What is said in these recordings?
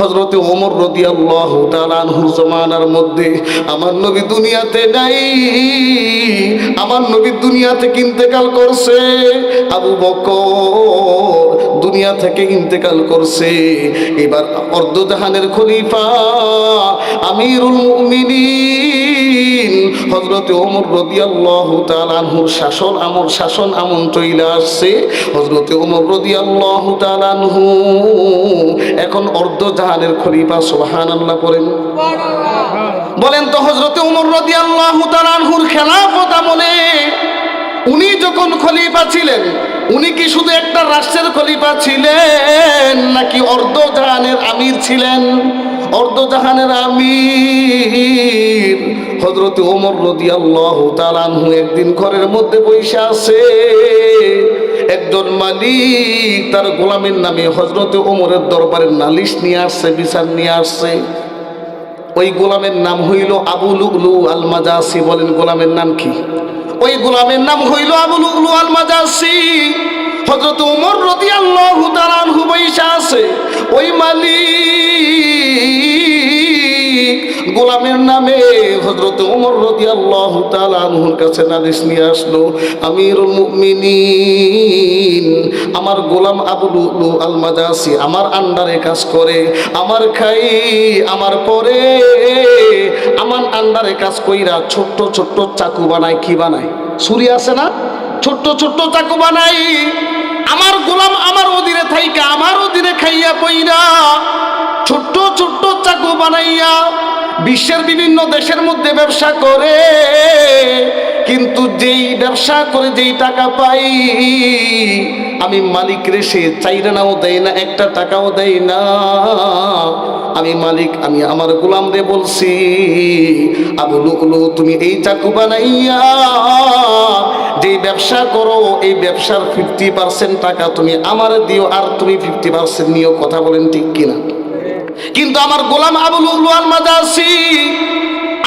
হজরতে ওমর রদি আল্লাহ জমানার মধ্যে, আমার নবী দুনিয়াতে নাই, আমার নবী দুনিয়াতে ইন্তেকাল করছে। আবু বক দুনিয়া থেকে ইন্তেকাল করছে। এবার অর্ধ অর্ধজাহানের খলিফা আমিরুল মুমিনিন হজরতে ওমর রদি আল্লাহ তালানহুর শাসন, আমল শাসন আমন চইলে আসছে। হজরতে ওমর রদি আল্লাহ তালানহু এখন অর্ধজাহানের খলিফা সোহান আল্লাহ করেন বলেন তো হজরতে উমর রদি আল্লাহ তালানহুর খেলাফত আমলে উনি যখন খলিফা ছিলেন, উনি কি শুধু একটা রাষ্ট্রের খলিফা ছিলেন নাকি অর্ধজাহানের আমির ছিলেন? অর্ধজাহানের আমির। হজরতে ওমর রদি আল্লাহ তালানহু একদিন ঘরের মধ্যে বসে আছে। একজন মালিক তার গোলামের নামে হজরতে ওমরের দরবারে নালিশ নিয়ে আসছে, বিচার নিয়ে আসছে। ওই গোলামের নাম হইল আবু লুগলু আল বলেন, গোলামের নাম কি? ওই গোলামের নাম হইল আবু লুগলু আল মাজাসি হজরত উমর রদি আল্লাহ তালানহু বৈশা আছে। ওই মালিক গোলামের নামে হজরত উমর রদি আল্লাহ তালানহুর কাছে নালিশ নিয়ে আসলো মুমিনিন, আমার গোলাম আবু লুলু আল মাজাসি আমার আন্ডারে কাজ করে, আমার খাই, আমার পরে, আমার আন্ডারে কাজ কইরা ছোট্ট ছোট্ট চাকু বানায়, কি বানায়? ছুরি আছে না? ছোট্ট ছোট্ট চাকু বানাই আমার গোলাম আমার অধীনে থাইকা, আমার অধীনে খাইয়া কইরা ছোট্ট ছোট্ট চাকু বানাইয়া বিশ্বের বিভিন্ন দেশের মধ্যে ব্যবসা করে, কিন্তু যেই ব্যবসা করে যেই টাকা পাই, আমি মালিক রে সে চাইরানাও দেয় না, একটা টাকাও দেয় না। আমি মালিক, আমি আমার গোলাম রে বলছি, আবু লুকলু, তুমি এই চাকু বানাইয়া যেই ব্যবসা করো, এই ব্যবসার ফিফটি পার্সেন্ট টাকা তুমি আমার দিও, আর তুমি ফিফটি পার্সেন্ট নিও, কথা বলেন ঠিক কিনা? কিন্তু আমার গোলাম আবুল উলুয়াল মাদাসি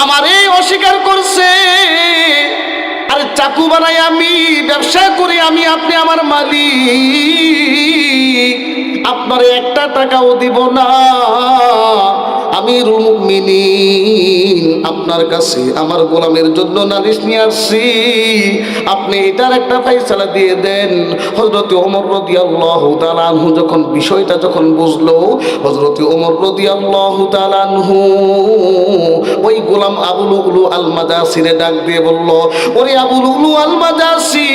আমার এই অস্বীকার করছে। আরে চাকু বানাই আমি, ব্যবসা করে আমি, আপনি আমার মালিক। আপনার একটা টাকাও দিব না। আমি রুমিনিন আপনার কাছে আমার গোলামের জন্য নালিশ নিয়ে আসছি। আপনি এটার একটা ফাইসালা দিয়ে দেন। হজরত ওমর রদি আল্লাহ তালানহু যখন বিষয়টা যখন বুঝলো হজরত ওমর রদি আল্লাহ তালানহু ওই গোলাম আবুল উলু আল মাদাসিরে ডাক দিয়ে বলল, ওরে আবুল উলু আল মাদাসি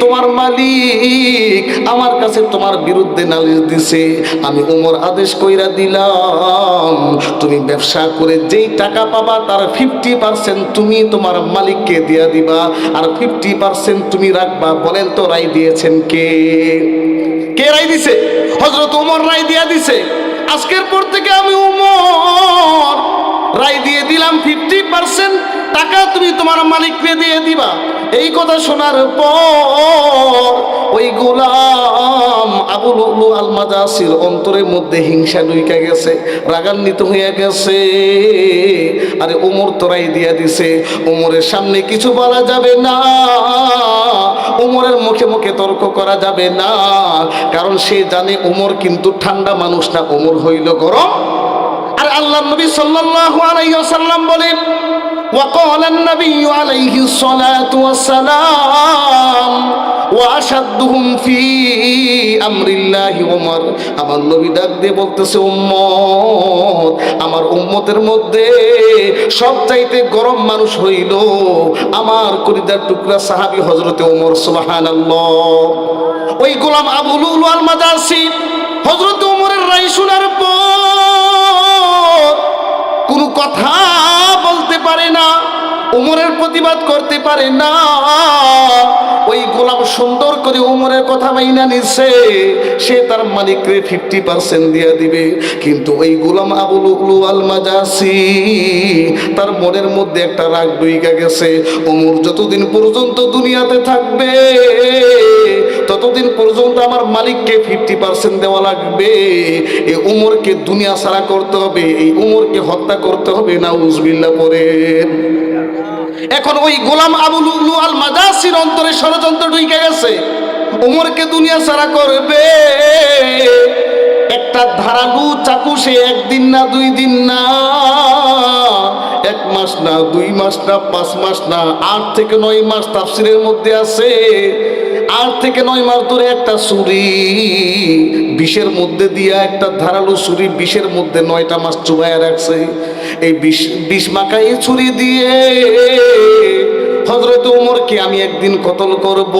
তোমার মালিক আমার কাছে তোমার বিরুদ্ধে নালিশ দিছে। আমি উমর আদেশ কইরা দিলাম, তুমি ব্যবসা করে যেই টাকা পাবা তার ফিফটি পার্সেন্ট তুমি তোমার মালিককে দিয়া দিবা, আর ফিফটি পার্সেন্ট তুমি রাখবা। বলেন তো, রায় দিয়েছেন কে? কে রায় দিছে? হজরত উমর রায় দিয়া দিছে। আজকের পর থেকে আমি উমর রায় দিয়ে দিলাম ফিফটি পার্সেন্ট টাকা তুমি তোমার মালিককে দিয়ে দিবা। এই কথা শোনার পর ওই গোলাম আবুল উলু আল মাদাসির অন্তরের মধ্যে হিংসা ঢুইকা গেছে, রাগান্বিত হইয়া গেছে। আরে ওমর তোরাই দিয়া দিছে, ওমরের সামনে কিছু বলা যাবে না, ওমরের মুখে মুখে তর্ক করা যাবে না। কারণ সে জানে ওমর কিন্তু ঠান্ডা মানুষ না, ওমর হইল গরম আল্লাহ নবী সাল্লাল্লাহু আলাইহি ওয়াসাল্লাম বলেন وقال النبي عليه الصلاة والسلام وأشدهم في أمر الله عمر আমার নবী ডাক দিয়ে বলতেছে উম্মত আমার উম্মতের মধ্যে সব চাইতে গরম মানুষ হইল আমার কলিদার টুকরা সাহাবী হজরতে ওমর সুবহানাল্লাহ ওই গোলাম আবুল উলু আল মাদাসি হজরত ওমরের রাই শোনার পর কোনো কথা বলতে পারে না, উমরের প্রতিবাদ করতে পারে না। ওই গোলাম সুন্দর করে উমরের কথা মাইনা নিছে, সে তার মালিককে ফিফটি পার্সেন্ট দিয়ে দিবে। কিন্তু ওই গোলাম আবুল উকলু আল মাজাসি তার মনের মধ্যে একটা রাগ ডুইকা গেছে। উমর যতদিন পর্যন্ত দুনিয়াতে থাকবে ততদিন পর্যন্ত আমার মালিককে ফিফটি পার্সেন্ট দেওয়া লাগবে এই উমরকে দুনিয়া সারা করতে হবে, এই উমরকে হত্যা করতে হবে না উজবিল্লা পরে। এখন ওই গোলাম আবুল আল মাদাসির অন্তরে ষড়যন্ত্র ঢুকে গেছে। উমরকে দুনিয়া সারা করবে। একটা ধারালু চাকু সে একদিন না দুই দিন না এক মাস না, দুই মাস না, পাঁচ মাস না, আট থেকে নয় মাস তাফসিরের মধ্যে আছে। আট থেকে নয় মাস ধরে একটা ছুরি, বিষের মধ্যে দিয়া একটা ধারালো ছুরি, বিষের মধ্যে নয়টা মাস চুবাইয়া রাখছে। এই বিষ বিষ মাখা এই ছুরি দিয়ে হজরত উমরকে আমি একদিন কতল করব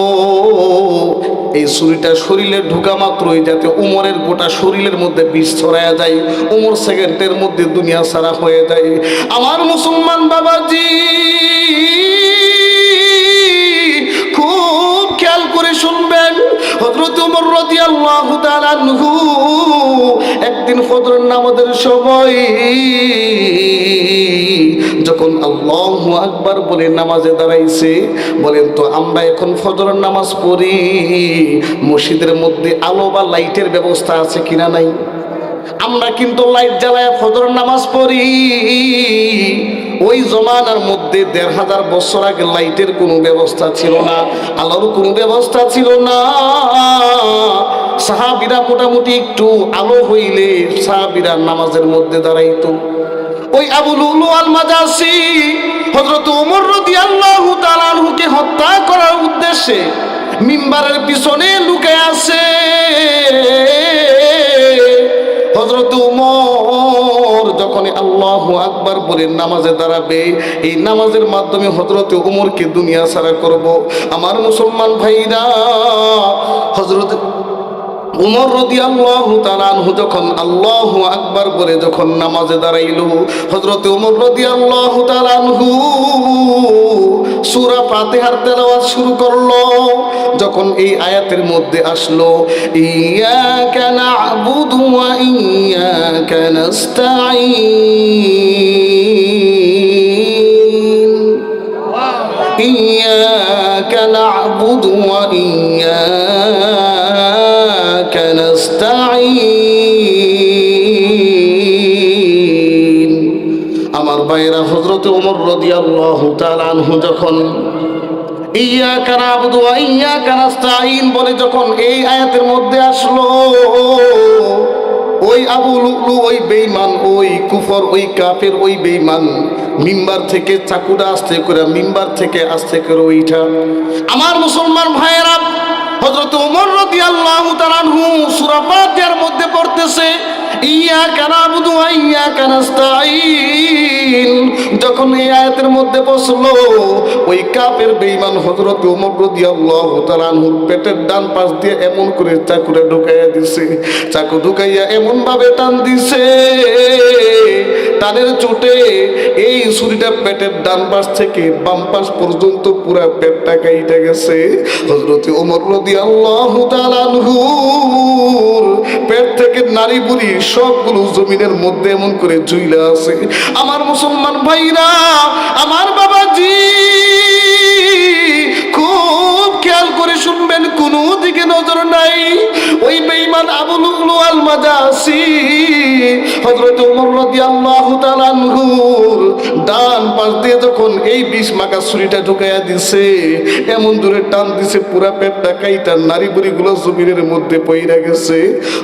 এই ছুরিটা শরীরে ঢুকা মাত্রই যাতে উমরের গোটা শরীরের মধ্যে বিষ ছড়ায়া যায়, উমর সেকেন্ডের মধ্যে দুনিয়া সারা হয়ে যায়। আমার মুসলমান বাবাজি, খুব খেয়াল করে শুনবেন একদিন ফজর নামাজের সময় আল্লাহু আকবার বলে নামাজে দাঁড়াইছে। বলেন তো, আমরা এখন ফজরের নামাজ পড়ি। মসজিদের মধ্যে আলো বা লাইটের ব্যবস্থা আছে কিনা নাই? আমরা কিন্তু লাইট জ্বালায় ফজর নামাজ পড়ি। ওই জমানার মধ্যে দেড় হাজার বছর আগে লাইটের কোনো ব্যবস্থা ছিল না, আলোর কোনো ব্যবস্থা ছিল না। সাহাবিরা মোটামুটি একটু আলো হইলে সাহাবিরা নামাজের মধ্যে দাঁড়াইতো। ওই আবুল উলু আল মাজাসি হযরত ওমর রাদিয়াল্লাহু তাআলা আনহুকে হত্যা করার উদ্দেশ্যে মিম্বারের পিছনে লুকে আছে। হযরত উমর যখন আল্লাহ আকবার বলে নামাজে দাঁড়াবে, এই নামাজের মাধ্যমে হযরত উমরকে দুনিয়া ছাড়া করব। আমার মুসলমান ভাইরা, হযরত উমর রদি আল্লাহ তালানহু যখন আল্লাহ আকবার করে যখন নামাজে দাঁড়াইল হজরত উমর রদি আল্লাহ তালানহু সুরা ফাতেহার তেলাওয়াত শুরু করল। যখন এই আয়াতের মধ্যে আসলো ইয়াকা নাবুদু ওয়া ইয়াকা নাস্তাঈন। ইয়াকা নাবুদু ওয়া ইয়াকা হজরত উমর রাদিয়াল্লাহু তাআলা আনহু যখন ইয়াকা নাবুদু ওয়া ইয়াকা নাস্তাঈন বলে যখন এই আয়াতের মধ্যে আসলো, ওই আবু লুলু, ওই বেঈমান, ওই কুফর, ওই কাফের, ওই বেঈমান, মিম্বার থেকে চাকুটা আস্তে করে, মিম্বার থেকে আস্তে করে ওইটা, আমার মুসলমান ভাইয়েরা হযরত ওমর রাদিয়াল্লাহু তাআলা আনহু সূরা ফাতিহার মধ্যে পড়তেছে, ইয়াকা নাবুদু ওয়া ইয়াকা নাস্তাঈন। যখন এই আয়াতের মধ্যে বসল, ওই কাপের বেঈমান হযরত ওমর রাদিয়াল্লাহু তাআলা আনহুর পেটের ডান পাশ দিয়ে এমন করে চাকুটা ঢুকাইয়া দিছে, চাকু ঢুকাইয়া এমন ভাবে টান দিছে। টানের চোটে এই ছুরিটা পেটের ডান পাশ থেকে বাম পাশ পর্যন্ত পুরা পেটটা কাইটা গেছে। হযরত ওমর তাআলা আনহুর পেট থেকে নারী বুড়ি সবগুলো জমিনের মধ্যে এমন করে জুইলা আছে। আমার মুসলমান ভাইরা, আমার বাবাজি শুনবেন, কোন দিকে নজর নাই। ওই বেঈমান আবুল উলু আল মাজাসি হযরত ওমর রাদিয়াল্লাহু তাআলা আনহুর ডান পাশ দিয়ে যখন এই বিষ মাখা ছুরিটা ঢুকাইয়া দিছে, এমন দূরে টান দিছে, পুরা পেটটা কাইটা নারী বুড়িগুলো জমিনের মধ্যে পইরা গেছে।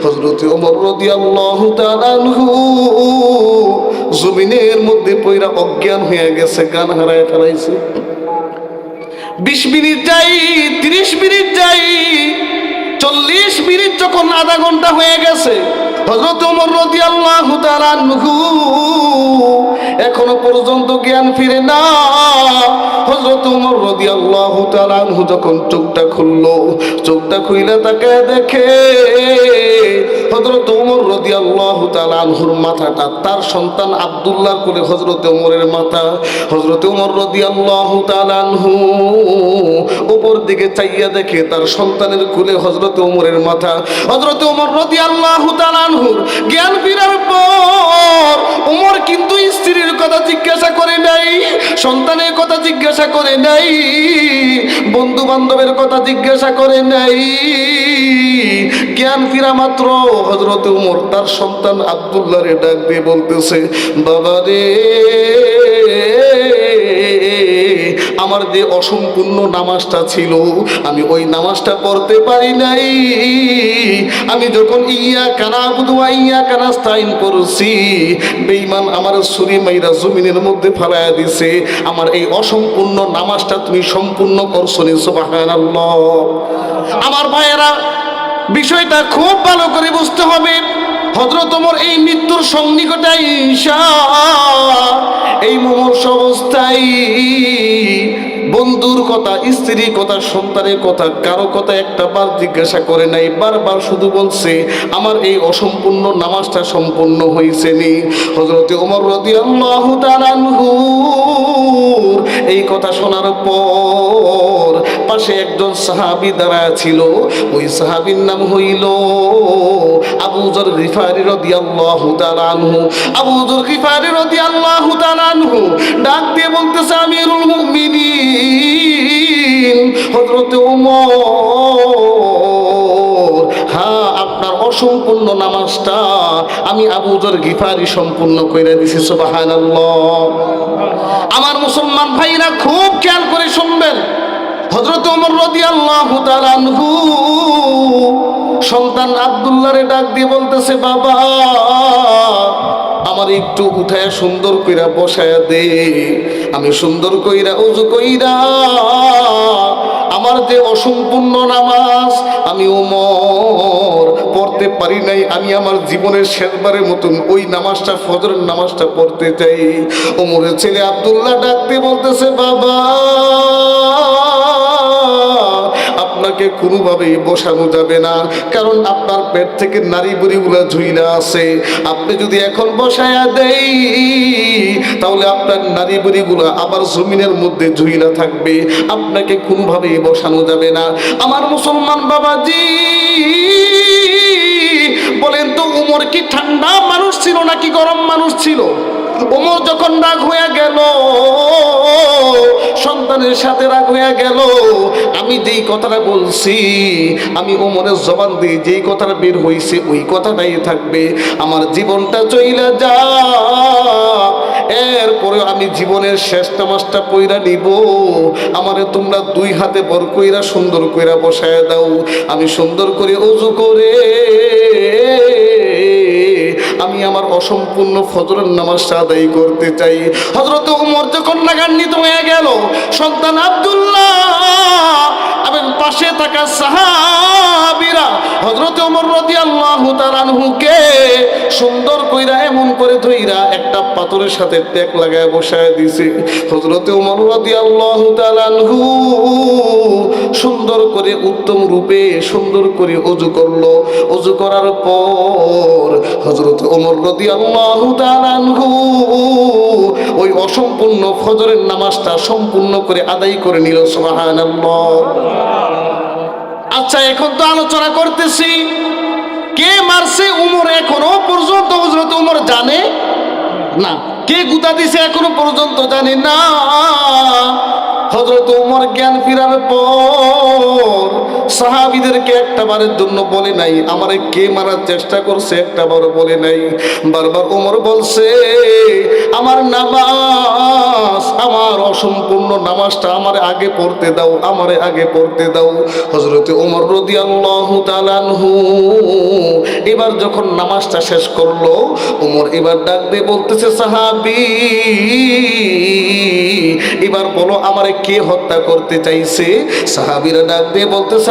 হযরত ওমর রাদিয়াল্লাহু তাআলা আনহু জমিনের মধ্যে পইরা অজ্ঞান হয়ে গেছে, গান হারায় ফেলাইছে। বিশ মিনিট যাই, তিরিশ মিনিট যাই, চল্লিশ মিনিট যখন আধা ঘণ্টা হয়ে গেছে হজরত উমর তাআলা আনহু এখনও পর্যন্ত জ্ঞান ফিরে না। হজরত উমর তাআলা আনহু যখন চোখটা খুললো, চোখটা খুইলে তাকে দেখে হজরত উমর রাদিয়াল্লাহু তাআলা আনহুর মাথাটা তার সন্তান আব্দুল্লাহর কোলে হজরত উমরের মাথা। হজরত উমর রাদিয়াল্লাহু তাআলা আনহু উপর দিকে চাইয়া দেখে তার সন্তানের কোলে হজরত উমরের মাথা। হজরত উমর রাদিয়াল্লাহু তাআলা আনহুর জ্ঞান ফিরার পর উমর কিন্তু স্ত্রীর কথা জিজ্ঞাসা করে নাই, সন্তানের কথা জিজ্ঞাসা করে নাই বন্ধু বান্ধবের কথা জিজ্ঞাসা করে নাই। জ্ঞান ফিরা মাত্র হজরত উমর, তার সন্তান আব্দুল্লাহরে ডাক দিয়ে বলতেছে, বাবা রে, আমার যে অসম্পূর্ণ নামাজটা ছিল, আমি ওই নামাজটা পড়তে পারি নাই। আমি যখন ইয়া কানা বুধুয়া ইয়া কানা স্থায়ীন করছি বেইমান আমার সুরি মাইরা জমিনের মধ্যে ফেলাইয়া দিছে, আমার এই অসম্পূর্ণ নামাজটা তুমি সম্পূর্ণ করছ নি, সুবহানাল্লাহ। আমার ভাইয়েরা বিষয়টা খুব ভালো করে বুঝতে হবে। হজরত ওমর এই মৃত্যুর সন্নিকটাই ঈশা এই মুমূর্ষ অবস্থায় বন্ধুর কথা, স্ত্রীর কথা, সন্তানের কথা, কারও কথা একটা বার জিজ্ঞাসা করে নাই, বারবার শুধু বলছে, আমার এই অসম্পূর্ণ নামাজটা সম্পূর্ণ হয়েছে নি। হজরতে ওমর রদি আল্লাহ এই কথা শোনার পর পাশে একজন সাহাবি দাঁড়ায় ছিল। ওই সাহাবির নাম হইল আবু জর গিফারি রাদিয়াল্লাহু তাআলা আনহু। আবু জর গিফারি রাদিয়াল্লাহু তাআলা আনহু ডাক দিয়ে বলতেছে, আমিরুল মুমিনিন, হযরত ওমর হ্যাঁ আপনার অসম্পূর্ণ নামাজটা আমি আবু জর গিফারি সম্পূর্ণ করে দিছি, সুবহানাল্লাহ। আমার মুসলমান ভাইরা খুব খেয়াল করে শুনবেন। হজরত অমর তাআলা আনহু সন্তান আব্দুল্লাহরে ডাক দিয়ে বলতেছে, বাবা, আমার একটু উঠায় সুন্দর কইরা বসায়া দে। আমি সুন্দর কইরা, উজু কইরা, আমার যে অসম্পূর্ণ নামাজ আমি ওমর পড়তে পারি নাই, আমি আমার জীবনের শেষবারের মতন ওই নামাজটা, ফজরের নামাজটা পড়তে চাই। ওমরের ছেলে আব্দুল্লাহ ডাকতে বলতেছে, বাবা আপনাকে কোনোভাবেই বসানো যাবে না। কারণ আপনার পেট থেকে নারী বুড়িগুলা ঝুইলা আছে। আপনি যদি এখন বসায়া দেই, তাহলে আপনার নারী বুড়িগুলা আবার জমিনের মধ্যে ঝুইলা থাকবে। আপনাকে কোনোভাবেই বসানো যাবে না। আমার মুসলমান বাবাজি, বলেন তো, উমর কি ঠান্ডা মানুষ ছিল নাকি গরম মানুষ ছিল? ওমর যখন রাগ হয়ে গেল সন্তানের সাথে রাগ হয়ে গেল। আমি যেই কথাটা বলছি, আমি ওমরের জবান দিয়ে যেই কথাটা বের হয়েছে ওই কথাটাই থাকবে। আমার জীবনটা চইলা যা এরপরে আমি জীবনের শেষ নামাজটা কইরা নিব। আমারে তোমরা দুই হাতে বর কইরা সুন্দর কইরা বসায় দাও। আমি সুন্দর করে অজু করে আমি আমার অসম্পূর্ণ ফজরের নামাজ আদায় করতে চাই। হজরত উমর যখন নাগান্নিত হয়ে গেল, সন্তান আব্দুল্লাহ, এবং পাশে থাকা সাহাবিরা হজরত উমর রদি আল্লাহ তালানহুকে সুন্দর কইরা, এমন করে ধইরা একটা পাথরের সাথে ট্যাক লাগায় বসায় দিছে। হজরতে উমর রদি আল্লাহ তালানহু সুন্দর করে উত্তম রূপে সুন্দর করে অজু করল। অজু করার পর হজরত ওমর রদি আল্লাহ তালানহু ওই অসম্পূর্ণ ফজরের নামাজটা সম্পূর্ণ করে আদায় করে নিল, সুবহানাল্লাহ। আচ্ছা এখন তো আলোচনা করতেছি। কে মারছে উমর এখনও পর্যন্ত হজরত উমর জানে? না। কে গুতা দিছে এখনও পর্যন্ত জানে না। হজরত উমর জ্ঞান ফিরার পর সাহাবিদেরকে একটা বারের জন্য বলে নাই। আমারে কে মারার চেষ্টা করছে একটা বারও বলে নাই। বারবার ওমর বলছে, আমার নামাজ, আমার অসম্পূর্ণ নামাজটা আমার আগে পড়তে দাও, আমারে আগে পড়তে দাও। হজরতে ওমর রদি আল্লাহ তালানহু এবার যখন নামাজটা শেষ করল, ওমর এবার ডাক দিয়ে বলতেছে, সাহাবি, এবার বলো আমারে কে হত্যা করতে চাইছে? সাহাবিরা ডাক দিয়ে বলতেছে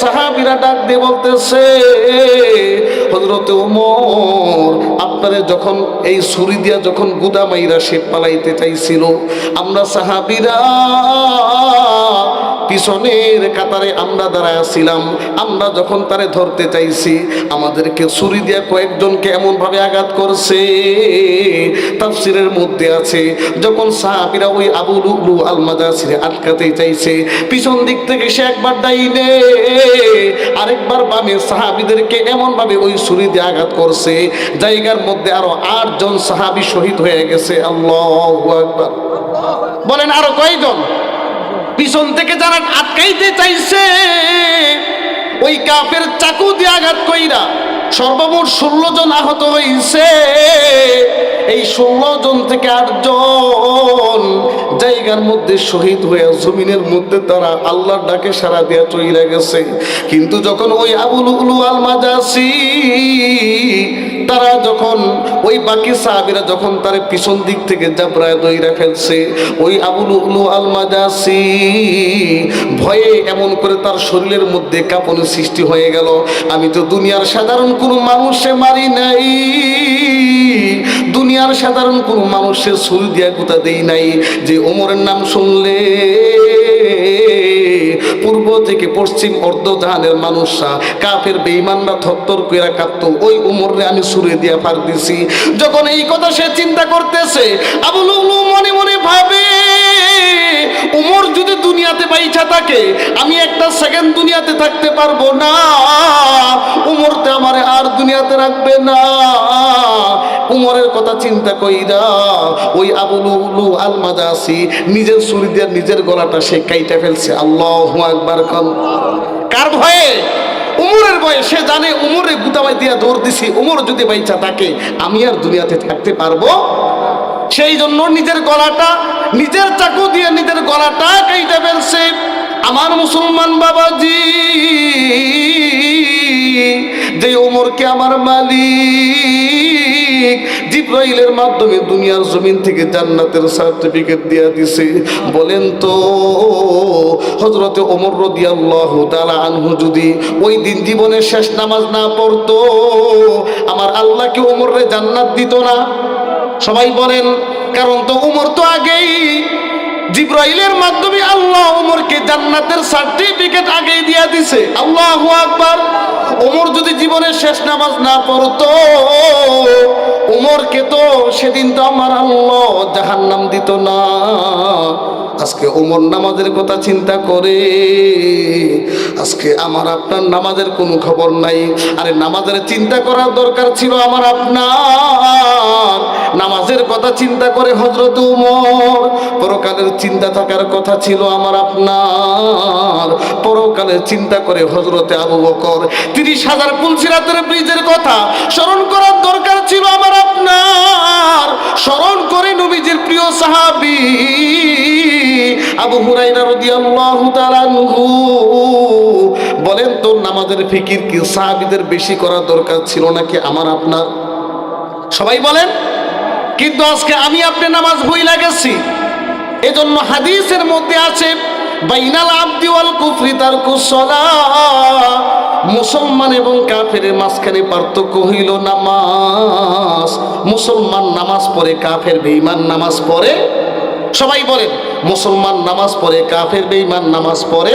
সাহাবিরা ডাক দিয়ে বলতেছে হজরতে উমর, আপনারে যখন এই ছুরি দিয়া যখন গুদামাইরা সে পালাইতে চাইছিল, আমরা সাহাবিরা পিছনের কাতারে আমরা দাঁড়ায় ছিলাম, আমরা যখন তারে ধরতে চাইছি, আমাদেরকে ছুরি দিয়ে কয়েকজনকে এমনভাবে আঘাত করছে। তাফসিরের মধ্যে আছে, যখন সাহাবিরা ওই আবু লুলু আল মাদাসিরে আটকাতে চাইছে, পিছন দিক থেকে সে একবার ডাইনে, আরেকবার বামে সাহাবিদেরকে এমনভাবে ওই ছুরি দিয়ে আঘাত করছে, জায়গার মধ্যে আরও আটজন সাহাবি শহীদ হয়ে গেছে। আল্লাহ বলেন আরও কয়জন? পিছন থেকে যারা আটকাইতে চাইছে, ওই কাফের চাকু দিয়ে আঘাত কইরা সর্বমোট ষোলো জন আহত হয়েছে এই ষোলো জন থেকে আটজন জায়গার মধ্যে শহীদ হয়ে জমিনের মধ্যে তারা আল্লাহর ডাকে সারা দেওয়া চইলা গেছে। কিন্তু যখন ওই আবুল উলু আল মাজাসি তারা যখন, ওই বাকি সাহাবিরা যখন তার পিছন দিক থেকে জাবরায় দইরা ফেলছে, ওই আবুল উলু আল মাজাসি ভয়ে এমন করে তার শরীরের মধ্যে কাঁপনের সৃষ্টি হয়ে গেল, আমি তো দুনিয়ার সাধারণ কোনো মানুষে মারি নাই, দুনিয়ার সাধারণ কোনো মানুষের ছুরি দিয়া গুতা দেই নাই, যে ওমরের নাম শুনলে পূর্ব থেকে পশ্চিম অর্ধজাহানের মানুষরা কাফের বেইমানরা থত্তর কইরা কাঁপত ওই উমরে আমি সুরে দিয়া ফার দিছি। যখন এই কথা সে চিন্তা করতেছে আবুল মনে মনে ভাবে, উমর যদি দুনিয়াতে বাইচা থাকে, আমি একটা সেকেন্ড দুনিয়াতে থাকতে পারব না। উমরতে আমারে আর দুনিয়াতে রাখবে না। উমরের কথা চিন্তা কইরা ওই আবুল আল মাদাসি নিজের ছুরি দিয়ে নিজের গলাটা সে কাইটা ফেলছে। আল্লাহ আকবার কন। কার ভয়ে? উমরের ভয়ে। সে জানে উমরে গুতাবাই দিয়া দৌড় দিছি, উমর যদি বাইচা থাকে, আমি আর দুনিয়াতে থাকতে পারব? সেই জন্য নিজের গলাটা, নিজের চাকু দিয়ে নিজের গলাটা কাইটা ফেলছে। আমার মুসলমান বাবাজি যে ওমরকে আমার মালিক জিব্রাইলের মাধ্যমে দুনিয়ার জমিন থেকে জান্নাতের সার্টিফিকেট দিয়া দিছে। বলেন তো হজরতে ওমর রদিয়াল্লাহু তাআলা আনহু যদি ওই দিন জীবনের শেষ নামাজ না পড়তো, আমার আল্লাহ কি ওমররে জান্নাত দিত না? সবাই বলেন, কারণ তো উমর তো আগেই জিব্রাইলের মাধ্যমে আল্লাহ ওমরকে জান্নাতের সার্টিফিকেট আগেই দিয়া দিছে। আল্লাহু আকবার। ওমর যদি জীবনের শেষ নামাজ না পড়তো উমরকে তো? সেদিন তো আমার আল্লাহ জাহান্নাম দিত না। আজকে ওমর নামাজের কথা চিন্তা করে। আজকে আমার আপনার নামাজের কোনো খবর নাই। আরে নামাজের চিন্তা করার দরকার ছিল আমার আপনার। নামাজের কথা চিন্তা করে হজরত উমর পরকালের চিন্তা থাকার কথা ছিল আমার আপনার। পরকালের চিন্তা করে হজরতে আবু বকর তিরিশ হাজার পুলসিরাতের ব্রিজের কথা স্মরণ করার দরকার ছিল আমার আপনার। স্মরণ করে নবীজির প্রিয় সাহাবী আবু হুরাইরা রাদিয়াল্লাহু তাআলা আনহু বলেন তো নামাজের ফিকির কি? সাহাবীদের বেশি করা দরকার ছিল নাকি আমার, আপনার? সবাই বলেন, কিন্তু আজকে আমি আপনি নামাজ ভুইলা গেছি। এজন্য হাদিসের মধ্যে আছে, বাইনাল আব্দি ওয়াল কুফরি তার মুসলমান এবং কাফের মাঝখানে পার্থক্য হইল নামাজ। মুসলমান নামাজ পড়ে, কাফের বেঈমান নামাজ পড়ে। সবাই বলেন মুসলমান নামাজ পড়ে কাফের বেঈমান নামাজ পড়ে